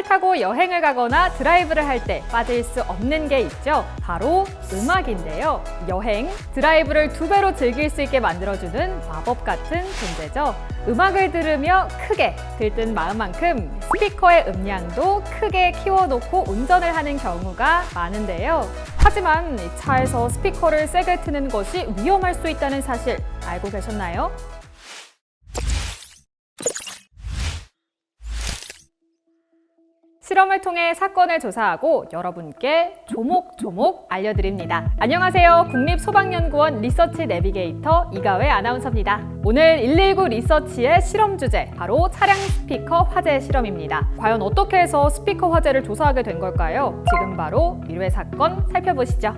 차를 타고 여행을 가거나 드라이브를 할 때 빠질 수 없는 게 있죠. 바로 음악인데요. 여행, 드라이브를 두 배로 즐길 수 있게 만들어주는 마법 같은 존재죠. 음악을 들으며 크게 들뜬 마음만큼 스피커의 음량도 크게 키워놓고 운전을 하는 경우가 많은데요. 하지만 이 차에서 스피커를 세게 트는 것이 위험할 수 있다는 사실 알고 계셨나요? 실험을 통해 사건을 조사하고 여러분께 조목조목 알려드립니다. 안녕하세요. 국립소방연구원 리서치 내비게이터 이가회 아나운서입니다. 오늘 119 리서치의 실험 주제, 바로 차량 스피커 화재 실험입니다. 과연 어떻게 해서 스피커 화재를 조사하게 된 걸까요? 지금 바로 1회 사건 살펴보시죠.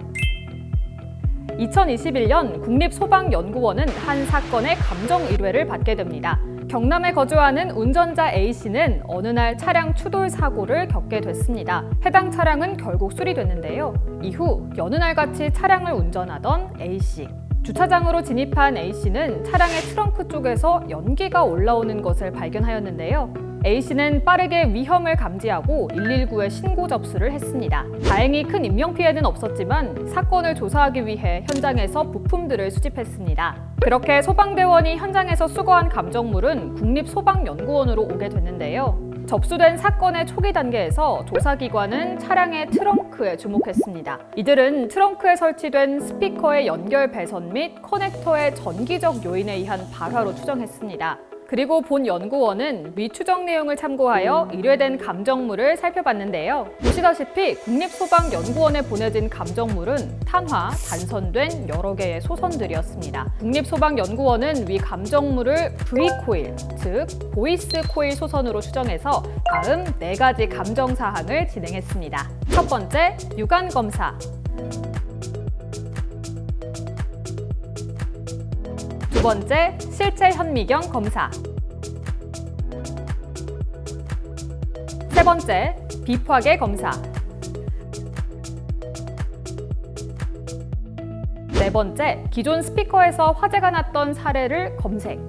2021년 국립소방연구원은 한 사건의 감정 의뢰를 받게 됩니다. 경남에 거주하는 운전자 A씨는 어느 날 차량 추돌 사고를 겪게 됐습니다. 해당 차량은 결국 수리됐는데요. 이후 여느 날 같이 차량을 운전하던 A씨. 주차장으로 진입한 A씨는 차량의 트렁크 쪽에서 연기가 올라오는 것을 발견하였는데요. A씨는 빠르게 위험을 감지하고 119에 신고 접수를 했습니다. 다행히 큰 인명피해는 없었지만 사건을 조사하기 위해 현장에서 부품들을 수집했습니다. 그렇게 소방대원이 현장에서 수거한 감정물은 국립소방연구원으로 오게 됐는데요. 접수된 사건의 초기 단계에서 조사기관은 차량의 트렁크에 주목했습니다. 이들은 트렁크에 설치된 스피커의 연결 배선 및 커넥터의 전기적 요인에 의한 발화로 추정했습니다. 그리고 본 연구원은 위 추정 내용을 참고하여 의뢰된 감정물을 살펴봤는데요. 보시다시피 국립소방연구원에 보내진 감정물은 탄화, 단선된 여러 개의 소선들이었습니다. 국립소방연구원은 위 감정물을 V코일, 즉 보이스 코일 소선으로 추정해서 다음 네 가지 감정 사항을 진행했습니다. 첫 번째, 유관 검사. 두 번째, 실체 현미경 검사. 세 번째, 비파괴 검사. 네 번째, 기존 스피커에서 화재가 났던 사례를 검색.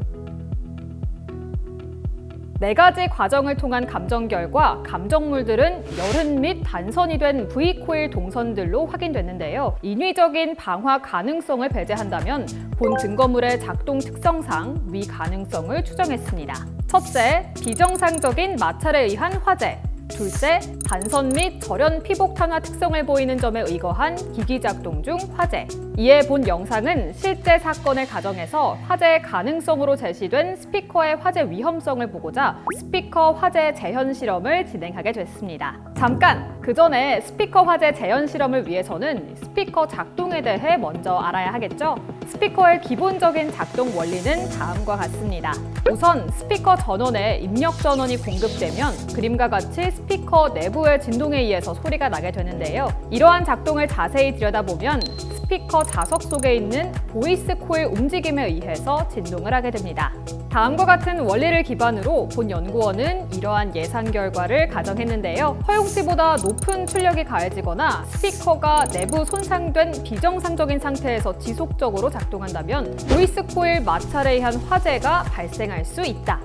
네 가지 과정을 통한 감정 결과 감정물들은 열흔 및 단선이 된 V코일 동선들로 확인됐는데요. 인위적인 방화 가능성을 배제한다면 본 증거물의 작동 특성상 위 가능성을 추정했습니다. 첫째, 비정상적인 마찰에 의한 화재. 둘째, 단선 및 절연 피복 탄화 특성을 보이는 점에 의거한 기기 작동 중 화재. 이에 본 영상은 실제 사건을 가정해서 화재 가능성으로 제시된 스피커의 화재 위험성을 보고자 스피커 화재 재현 실험을 진행하게 됐습니다. 잠깐! 그 전에 스피커 화재 재현 실험을 위해서는 스피커 작동에 대해 먼저 알아야 하겠죠? 스피커의 기본적인 작동 원리는 다음과 같습니다. 우선 스피커 전원에 입력 전원이 공급되면 그림과 같이 스피커 내부의 진동에 의해서 소리가 나게 되는데요. 이러한 작동을 자세히 들여다보면 스피커 자석 속에 있는 보이스 코일 움직임에 의해서 진동을 하게 됩니다. 다음과 같은 원리를 기반으로 본 연구원은 이러한 예상 결과를 가정했는데요. 허용치보다 높은 출력이 가해지거나 스피커가 내부 손상된 비정상적인 상태에서 지속적으로 작동한다면 보이스 코일 마찰에 의한 화재가 발생할 수 있다.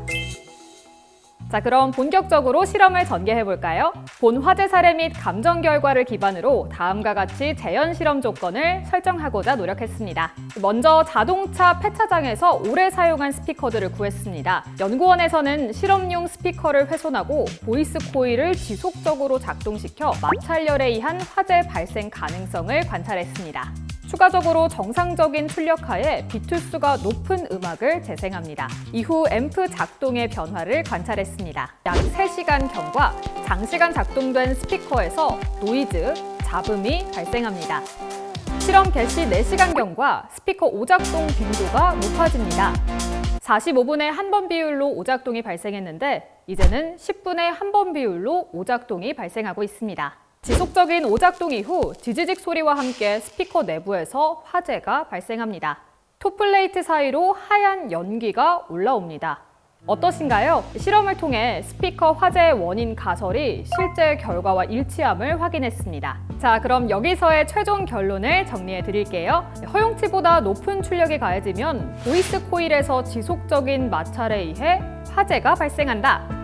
자, 그럼 본격적으로 실험을 전개해 볼까요? 본 화재 사례 및 감정 결과를 기반으로 다음과 같이 재현 실험 조건을 설정하고자 노력했습니다. 먼저 자동차 폐차장에서 오래 사용한 스피커들을 구했습니다. 연구원에서는 실험용 스피커를 훼손하고 보이스 코일을 지속적으로 작동시켜 마찰열에 의한 화재 발생 가능성을 관찰했습니다. 추가적으로 정상적인 출력하에 비투수가 높은 음악을 재생합니다. 이후 앰프 작동의 변화를 관찰했습니다. 약 3시간경과 장시간 작동된 스피커에서 노이즈, 잡음이 발생합니다. 실험 개시 4시간경과 스피커 오작동 빈도가 높아집니다. 45분에 한 번 비율로 오작동이 발생했는데 이제는 10분에 한 번 비율로 오작동이 발생하고 있습니다. 지속적인 오작동 이후 지지직 소리와 함께 스피커 내부에서 화재가 발생합니다. 톱플레이트 사이로 하얀 연기가 올라옵니다. 어떠신가요? 실험을 통해 스피커 화재의 원인 가설이 실제 결과와 일치함을 확인했습니다. 자, 그럼 여기서의 최종 결론을 정리해 드릴게요. 허용치보다 높은 출력이 가해지면 보이스 코일에서 지속적인 마찰에 의해 화재가 발생한다.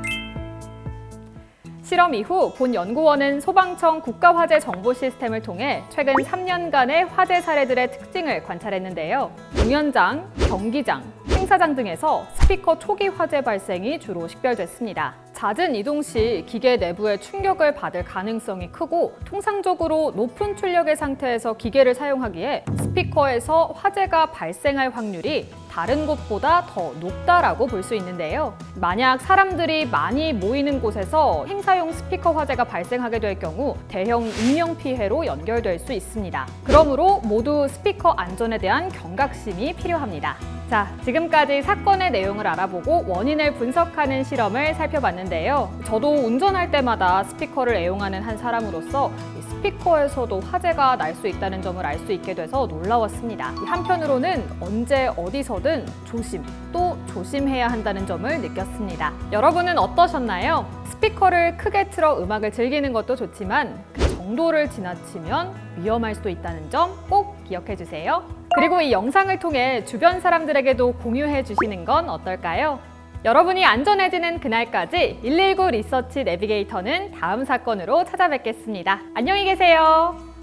실험 이후 본 연구원은 소방청 국가화재 정보 시스템을 통해 최근 3년간의 화재 사례들의 특징을 관찰했는데요. 공연장, 경기장, 행사장 등에서 스피커 초기 화재 발생이 주로 식별됐습니다. 잦은 이동 시 기계 내부에 충격을 받을 가능성이 크고 통상적으로 높은 출력의 상태에서 기계를 사용하기에 스피커에서 화재가 발생할 확률이 다른 곳보다 더 높다라고 볼 수 있는데요. 만약 사람들이 많이 모이는 곳에서 행사용 스피커 화재가 발생하게 될 경우 대형 인명 피해로 연결될 수 있습니다. 그러므로 모두 스피커 안전에 대한 경각심이 필요합니다. 자, 지금까지 사건의 내용을 알아보고 원인을 분석하는 실험을 살펴봤는데요. 저도 운전할 때마다 스피커를 애용하는 한 사람으로서 이 스피커에서도 화재가 날 수 있다는 점을 알 수 있게 돼서 놀라웠습니다. 이 한편으로는 언제 어디서 든 조심 또 조심해야 한다는 점을 느꼈습니다. 여러분은 어떠셨나요? 스피커를 크게 틀어 음악을 즐기는 것도 좋지만 그 정도를 지나치면 위험할 수도 있다는 점 꼭 기억해 주세요. 그리고 이 영상을 통해 주변 사람들에게도 공유해 주시는 건 어떨까요? 여러분이 안전해지는 그날까지 119 리서치 내비게이터는 다음 사건으로 찾아뵙겠습니다. 안녕히 계세요.